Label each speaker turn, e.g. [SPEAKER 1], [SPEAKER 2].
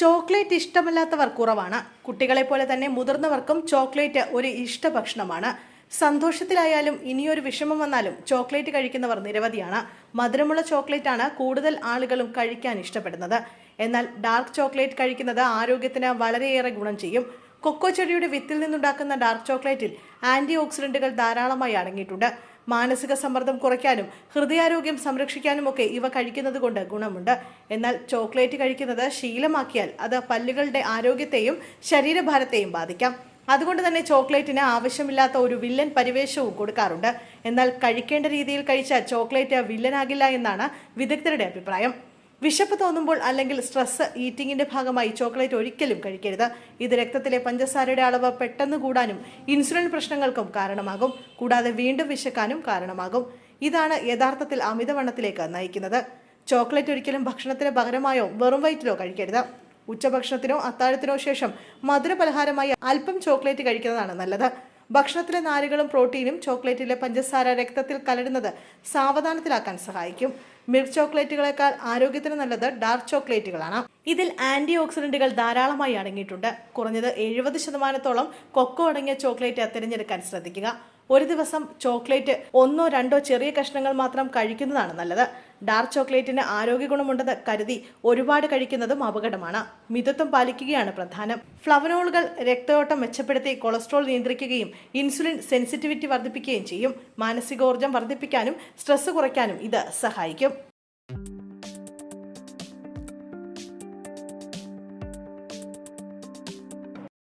[SPEAKER 1] Chocolate ഇഷ്ടമല്ലാത്തവർ കുറവാണ്. കുട്ടികളെ പോലെ തന്നെ മുതിർന്നവർക്കും ചോക്ലേറ്റ് ഒരു ഇഷ്ടഭക്ഷണമാണ്. സന്തോഷത്തിലായാലും ഇനിയൊരു വിഷമം വന്നാലും ചോക്ലേറ്റ് കഴിക്കുന്നവർ നിരവധിയാണ്. മധുരമുള്ള ചോക്ലേറ്റ് ആണ് കൂടുതൽ ആളുകളും കഴിക്കാൻ ഇഷ്ടപ്പെടുന്നത്. എന്നാൽ ഡാർക്ക് ചോക്ലേറ്റ് കഴിക്കുന്നത് ആരോഗ്യത്തിന് വളരെയേറെ ഗുണം ചെയ്യും. കൊക്കോ ചെടിയുടെ വിത്തിൽ നിന്നുണ്ടാക്കുന്ന ഡാർക്ക് ചോക്ലേറ്റിൽ ആന്റി ഓക്സിഡന്റുകൾ ധാരാളമായി അടങ്ങിയിട്ടുണ്ട്. മാനസിക സമ്മർദ്ദം കുറയ്ക്കാനും ഹൃദയാരോഗ്യം സംരക്ഷിക്കാനും ഒക്കെ ഇവ കഴിക്കുന്നത് കൊണ്ട് ഗുണമുണ്ട്. എന്നാൽ ചോക്ലേറ്റ് കഴിക്കുന്നത് ശീലമാക്കിയാൽ അത് പല്ലുകളുടെ ആരോഗ്യത്തെയും ശരീരഭാരത്തെയും ബാധിക്കാം. അതുകൊണ്ട് തന്നെ ചോക്ലേറ്റിന് ആവശ്യമില്ലാത്ത ഒരു വില്ലൻ പരിവേഷവും കൊടുക്കാറുണ്ട്. എന്നാൽ കഴിക്കേണ്ട രീതിയിൽ കഴിച്ചാൽ ചോക്ലേറ്റ് വില്ലനാകില്ല എന്നാണ് വിദഗ്ധരുടെ അഭിപ്രായം. വിശപ്പ് തോന്നുമ്പോൾ അല്ലെങ്കിൽ സ്ട്രെസ് ഈറ്റിംഗിന്റെ ഭാഗമായി ചോക്ലേറ്റ് ഒരിക്കലും കഴിക്കരുത്. ഇത് രക്തത്തിലെ പഞ്ചസാരയുടെ അളവ് പെട്ടെന്ന് കൂടാനും ഇൻസുലിൻ പ്രശ്നങ്ങൾക്കും കാരണമാകും. കൂടാതെ വീണ്ടും വിശക്കാനും കാരണമാകും. ഇതാണ് യഥാർത്ഥത്തിൽ അമിതവണ്ണത്തിലേക്ക് നയിക്കുന്നത്. ചോക്ലേറ്റ് ഒരിക്കലും ഭക്ഷണത്തിന് പകരമായോ വെറും വയറ്റിലോ കഴിക്കരുത്. ഉച്ചഭക്ഷണത്തിനോ അത്താഴത്തിനോ ശേഷം മധുര പലഹാരമായി അല്പം ചോക്ലേറ്റ് കഴിക്കുന്നതാണ് നല്ലത്. ഭക്ഷണത്തിലെ നാരുകളും പ്രോട്ടീനും ചോക്ലേറ്റിലെ പഞ്ചസാര രക്തത്തിൽ കലരുന്നത് സാവധാനത്തിലാക്കാൻ സഹായിക്കും. മിൽക്ക് ചോക്ലേറ്റുകളെക്കാൾ ആരോഗ്യത്തിന് നല്ലത് ഡാർക്ക് ചോക്ലേറ്റുകളാണ്. ഇതിൽ ആന്റി ഓക്സിഡന്റുകൾ ധാരാളമായി അടങ്ങിയിട്ടുണ്ട്. കുറഞ്ഞത് എഴുപത് ശതമാനത്തോളം കൊക്കോ അടങ്ങിയ ചോക്ലേറ്റ് തിരഞ്ഞെടുക്കാൻ ശ്രദ്ധിക്കുക. ഒരു ദിവസം ചോക്ലേറ്റ് ഒന്നോ രണ്ടോ ചെറിയ കഷ്ണങ്ങൾ മാത്രം കഴിക്കുന്നതാണ് നല്ലത്. ഡാർക്ക് ചോക്ലേറ്റിന് ആരോഗ്യ ഗുണമുണ്ടെന്ന് കരുതി ഒരുപാട് കഴിക്കുന്നതും അപകടമാണ്. മിതത്വം പാലിക്കുകയാണ് പ്രധാനം. ഫ്ലവനോളുകൾ രക്തയോട്ടം മെച്ചപ്പെടുത്തി കൊളസ്ട്രോൾ നിയന്ത്രിക്കുകയും ഇൻസുലിൻ സെൻസിറ്റിവിറ്റി വർദ്ധിപ്പിക്കുകയും ചെയ്യും. മാനസികോർജം വർദ്ധിപ്പിക്കാനും സ്ട്രെസ് കുറയ്ക്കാനും ഇത് സഹായിക്കും.